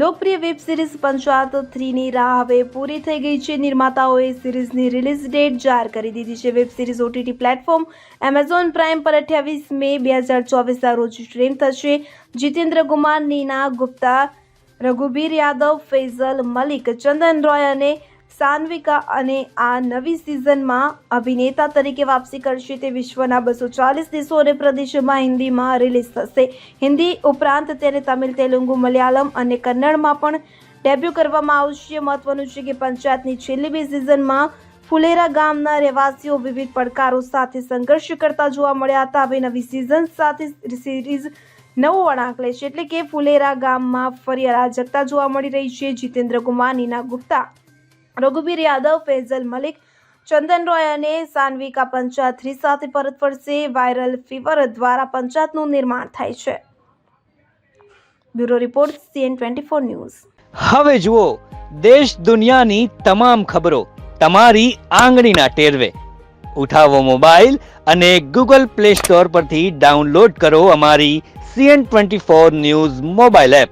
લોકપ્રિય web series panchayat થ્રીની રાહ હવે પૂરી થઈ ગઈ છે. નિર્માતાઓએ સિરીઝની રિલીઝ ડેટ જાહેર કરી દીધી છે. Web series OTT platform Amazon Prime પર અઠ્યાવીસ મે બે હજાર ચોવીસના રોજ સ્ટ્રીમ થશે. જીતેન્દ્ર કુમાર, નીના ગુપ્તા, રઘુબીર યાદવ, ફૈઝલ મલિક, ચંદન રોય અને સાન્વિકા અને આ નવી સિઝનમાં અભિનેતા તરીકે વાપસી કરશે તે વિશ્વના બસો ચાલીસ દેશો અને પ્રદેશોમાં હિન્દીમાં રિલીઝ થશે. હિન્દી ઉપરાંત તેને તમિલ, તેલુગુ, મલયાલમ અને કન્નડમાં પણ ડેબ્યુ કરવામાં આવશે. મહત્વનું છે કે પંચાયતની છેલ્લી બે સિઝનમાં ફુલેરા ગામના રહેવાસીઓ વિવિધ પડકારો સાથે સંઘર્ષ કરતા જોવા મળ્યા હતા. હવે નવી સિઝન સાથે સિરીઝ નવો વળાંક લેશે એટલે કે ફુલેરા ગામમાં ફરી અરાજકતા જોવા મળી રહી છે. જીતેન્દ્ર કુમાર, નીના ગુપ્તા રઘુબીર યાદવ, ફૈઝલ મલિક, ચંદન રોય અને સાન્વિકા પંચાયત થ્રી સાથે પરત ફરશે. વાયરલ ફીવર દ્વારા પંચાયતનું નિર્માણ થાય છે. Bureau report, CN twenty four news. હવે જુઓ, દેશ દુનિયાની તમામ ખબરો તમારી આંગળીના ટેરવે. ઉઠાવો મોબાઈલ અને ગૂગલ પ્લે સ્ટોર પરથી ડાઉનલોડ કરો અમારી CN twenty four news mobile app.